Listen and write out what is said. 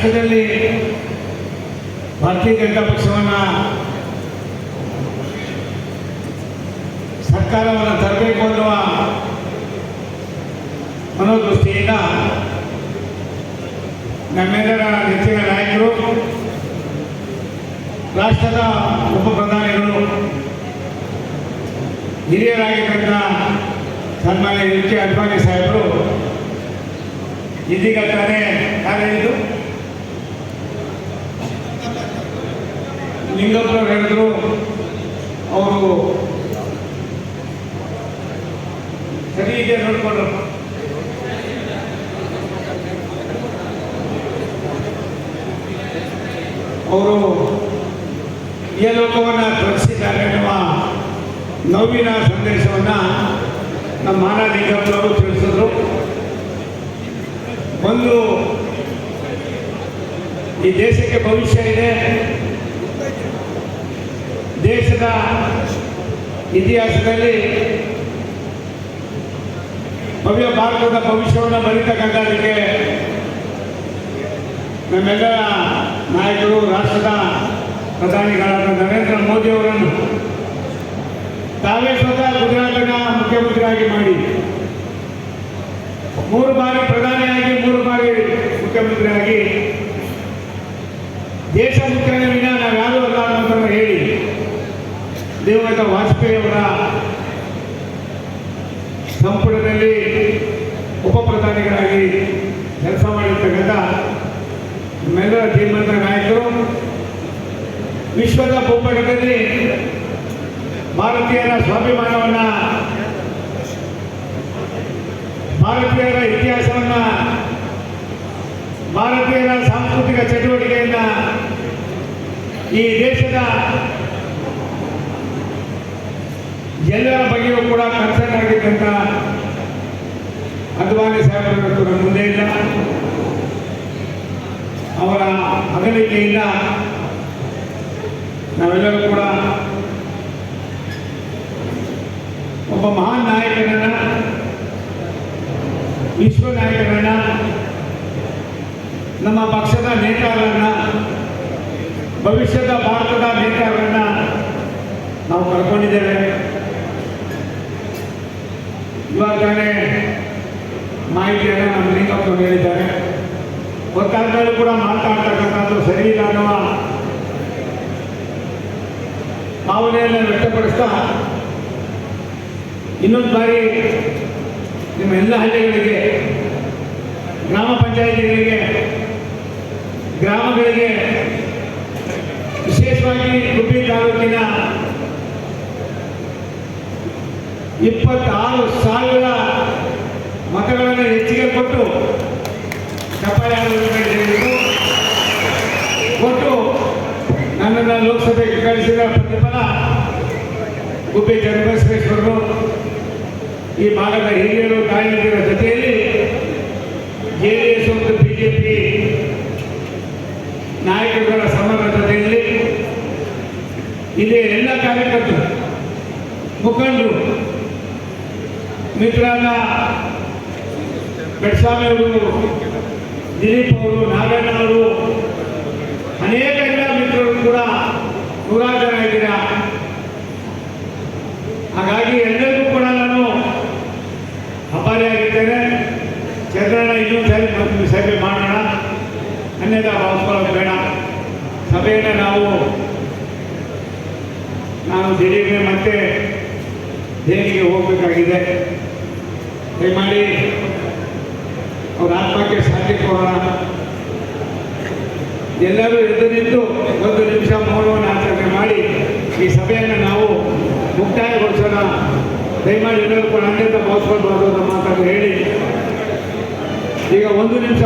ರಾಷ್ಟ್ರದಲ್ಲಿ ಭಾರತೀಯ ಜನತಾ ಪಕ್ಷವನ್ನು ಸರ್ಕಾರವನ್ನು ತರಬೇಕು ಅನ್ನುವ ಮನೋದೃಷ್ಟಿಯಿಂದ ನಮ್ಮೆಲ್ಲರ ನೆಚ್ಚಿನ ನಾಯಕರು, ರಾಷ್ಟ್ರದ ಉಪ ಪ್ರಧಾನಿಗಳು ಹಿರಿಯರಾಗಿದ್ದಂಥ ಸನ್ಮಾನ್ಯ ಎಚ್ ಕೆ ಅಡ್ವಾಣಿ ಸಾಹೇಬರು ಇದೀಗ ತಾನೇ ಕಾಲೇಜು ಲಿಂಗಪ್ಪನವ್ರು ಹೇಳಿದ್ರು, ಅವರು ಸರಿ ಇದೆ ನೋಡ್ಕೊಂಡ್ರಪ್ಪ ಅವರು ಈ ಲೋಕವನ್ನು ತೊಡಗಿಸಿದ್ದಾರೆ ಎನ್ನುವ ನೋವಿನ ಸಂದೇಶವನ್ನು ನಮ್ಮ ಮಾನಲಿಂಗಪ್ಪನವರು ತಿಳಿಸಿದ್ರು. ಒಂದು ಈ ದೇಶಕ್ಕೆ ಭವಿಷ್ಯ ಇದೆ. ದೇಶದ ಇತಿಹಾಸದಲ್ಲಿ ಭವ್ಯ ಭಾರತದ ಭವಿಷ್ಯವನ್ನು ಬರೀತಕ್ಕಂಥದಕ್ಕೆ ನಮ್ಮೆಲ್ಲರ ನಾಯಕರು, ರಾಷ್ಟ್ರದ ಪ್ರಧಾನಿಗಳಾದ ನರೇಂದ್ರ ಮೋದಿಯವರನ್ನು ತಾವೇ ಸ್ವತಃ ಗುಜರಾತಿನ ಮುಖ್ಯಮಂತ್ರಿಯಾಗಿ ಮಾಡಿ, ಮೂರು ಬಾರಿ ಪ್ರಧಾನಿಯಾಗಿ, ಮೂರು ಬಾರಿ ಮುಖ್ಯಮಂತ್ರಿಯಾಗಿ ದೇಶ ಮುಖ್ಯನ ದಿವಂಗತ ವಾಜಪೇಯಿಯವರ ಸಂಪುಟದಲ್ಲಿ ಉಪ ಪ್ರಧಾನಿಗಳಾಗಿ ಕೆಲಸ ಮಾಡಿರ್ತಕ್ಕಂಥ ನಮ್ಮೆಲ್ಲರ ಧೀಮಂತ ನಾಯಕರು ವಿಶ್ವದ ಭೂಪಟದಲ್ಲಿ ಭಾರತೀಯರ ಸ್ವಾಭಿಮಾನವನ್ನು, ಭಾರತೀಯರ ಇತಿಹಾಸವನ್ನು, ಭಾರತೀಯರ ಸಾಂಸ್ಕೃತಿಕ ಚಟುವಟಿಕೆಯನ್ನ ಈ ದೇಶದ ಎಲ್ಲರ ಬಗ್ಗೆಯೂ ಕೂಡ ಕನ್ಸರ್ನ್ ಆಗಿದ್ದಂತ ಅದ್ವಾನಿ ಸಾಹೇಬರು ಕೂಡ ಮುಂದೆ ಇಲ್ಲ. ಅವರ ಅಗಲಿಕೆಯಿಂದ ನಾವೆಲ್ಲರೂ ಕೂಡ ಒಬ್ಬ ಮಹಾನ್ ನಾಯಕನನ್ನ, ವಿಶ್ವ ನಾಯಕರನ್ನ ನಮ್ಮ ಪಕ್ಷದ ನೇತಾರರನ್ನ ಭವಿಷ್ಯದ ಭಾರತದ ನೇತಾರರನ್ನ ನಾವು ಕರ್ಕೊಂಡಿದ್ದೇವೆ. ಇವಾಗ ತಾನೇ ಮಾಹಿತಿಯನ್ನು ನಮ್ಮ ಲಿಂಗಪ್ಪ ಹೇಳಿದ್ದಾರೆ. ಒತ್ತಾರದಲ್ಲೂ ಕೂಡ ಮಾತಾಡ್ತಕ್ಕಂಥದ್ದು ಸರಿ ಇಲ್ಲ ಅನ್ನುವ ಭಾವನೆಯನ್ನು ವ್ಯಕ್ತಪಡಿಸ್ತಾ ಇನ್ನೊಂದು ಬಾರಿ ನಿಮ್ಮ ಎಲ್ಲ ಹಳ್ಳಿಗಳಿಗೆ, ಗ್ರಾಮ ಪಂಚಾಯಿತಿಗಳಿಗೆ, ಗ್ರಾಮಗಳಿಗೆ ವಿಶೇಷವಾಗಿ ಗುಬ್ಬಿ ಇಪ್ಪತ್ತಾರು ಸಾವಿರ ಮತಗಳನ್ನು ಹೆಚ್ಚಿಗೆ ಕೊಟ್ಟು ಕೊಟ್ಟು ನನ್ನನ್ನು ಲೋಕಸಭೆಗೆ ಕಳಿಸಿದ ಪ್ರತಿಫಲ, ಗುಬ್ಬಿ ಚನ್ನಬಸವೇಶ್ವರರು ಈ ಭಾಗದ ಹಿರಿಯರು ತಾಯಂದಿರ ಜೊತೆಯಲ್ಲಿ ಜೆ ಡಿ ಎಸ್ ಮತ್ತು ಬಿಜೆಪಿ ನಾಯಕರುಗಳ ಸಮರ ಜೊತೆಯಲ್ಲಿ ಇಲ್ಲಿ ಎಲ್ಲ ಕಾರ್ಯಕರ್ತರು, ಮುಖಂಡರು ಮಿತ್ರರಾದ ಬೆಡ್ಸ್ವಾಮಿ ಅವರು, ದಿಲೀಪ್ ಅವರು, ನಾಗಣ್ಣ ಅವರು, ಅನೇಕ ಎಲ್ಲ ಮಿತ್ರರು ಕೂಡ ನೂರಾರು ಜನ ಇದ್ದೀರಾ? ಹಾಗಾಗಿ ಎಲ್ಲರಿಗೂ ಕೂಡ ನಾನು ಅಪಾರಿಯಾಗಿದ್ದೇನೆ ಚಂದ್ರನ ಇನ್ನೊಂದು ಸಾರಿ ಮತ್ತೆ ಸಭೆ ಮಾಡೋಣ. ಅನ್ಯದ ಭಾವಿಸ್ಕೊಳ್ಳೋದು ಬೇಡ. ಸಭೆಯನ್ನು ನಾವು, ನಾನು ದಿಢೀರ್ನೆ ಮತ್ತೆ ದೆಹಲಿಗೆ ಹೋಗಬೇಕಾಗಿದೆ. ದಯಮಾಡಿ ಅವ್ರ ಆತ್ಮಕ್ಕೆ ಶಾಂತಿ ಕೊಡೋಣ ಎಲ್ಲರೂ ಎದ್ದು ನಿಂತು ಒಂದು ನಿಮಿಷ ಮೌನವನ್ನು ಆಚರಣೆ ಮಾಡಿ. ಈ ಸಭೆಯನ್ನು ನಾವು ಮುಕ್ತಾಯಗೊಳಿಸೋಣ. ದಯಮಾಡಿ ಎಲ್ಲರೂ ಕೂಡ ಅನ್ಯತ ಭಾವಿಸ್ಕೊಳ್ಬಾರ್ದು ಅಂತ ಮಾತಾಡಿ ಹೇಳಿ. ಈಗ ಒಂದು ನಿಮಿಷ